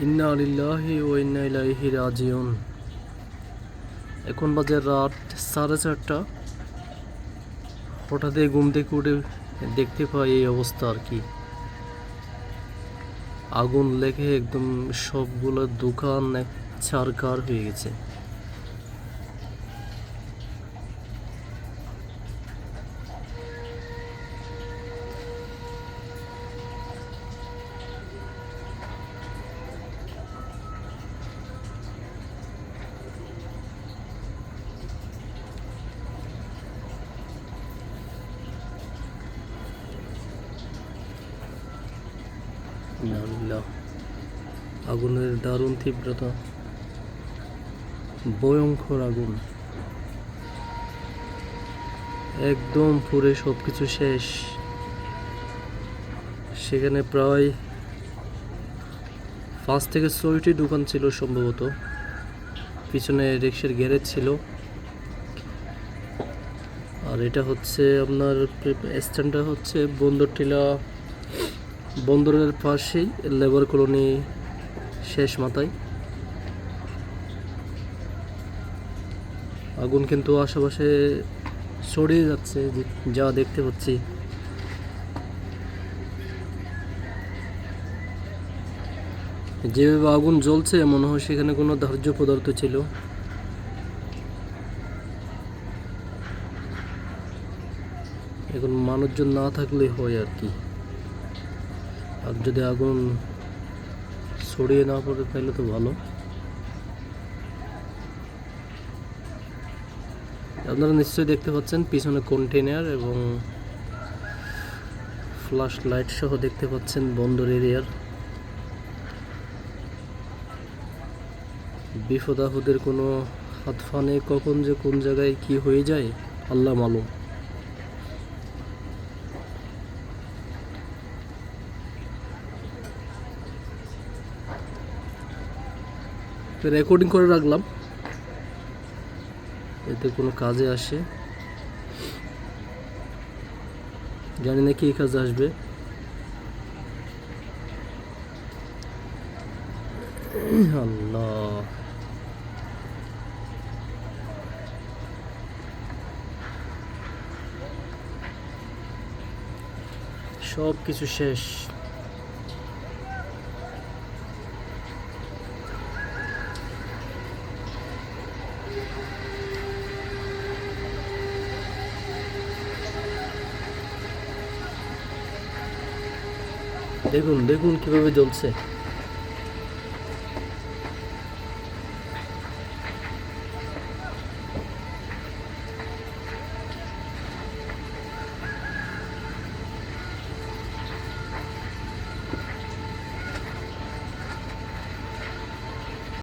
ইন্না ও এখন বাজে রাত সাড়ে চারটা। হঠাৎই ঘুম থেকে উঠে দেখতে পাই এই অবস্থা আর কি। আগুন লেখে একদম সবগুলো দোকান ছারকার হয়ে গেছে। আগুনের দারুণ তীব্রতা। ভয়ঙ্কর আগুন। একদম পুরে সব কিছু শেষ। সেখানে প্রায় পাঁচ থেকে ছয়টি দোকান ছিল সম্ভবত। পিছনে রিক্সার গ্যারেজ ছিল। আর এটা হচ্ছে আপনার স্ট্যান্ডটা হচ্ছে বন্দরটিলা বন্দরের পাশেই লেবার কলোনি শেষ মাথায়। আগুন কিন্তু আশেপাশে ছড়িয়ে যাচ্ছে, যা দেখতে পাচ্ছি। যেভাবে আগুন জ্বলছে, মনে হয় সেখানে কোনো ধার্য পদার্থ ছিল। এখন মানুষজন না থাকলে হয় আর কি। আর যদি আগুন ছড়িয়ে না পড়ে, তাহলে তো ভালো। আপনারা নিশ্চয়ই দেখতে পাচ্ছেন, পিছনে কন্টেনার এবং ফ্ল্যাশ লাইট সহ দেখতে পাচ্ছেন বন্দর এরিয়ার। বিপদ আপদের কোনো হাত ফানে কখন যে কোন জায়গায় কি হয়ে যায়, আল্লাহ মালুম। রেকর্ডিং করে রাখলাম। এতে কোনো কাজে আসে। জানি না কি কাজে আসবে। সব কিছু শেষ। দেখুন দেখুন কীভাবে জ্বলছে।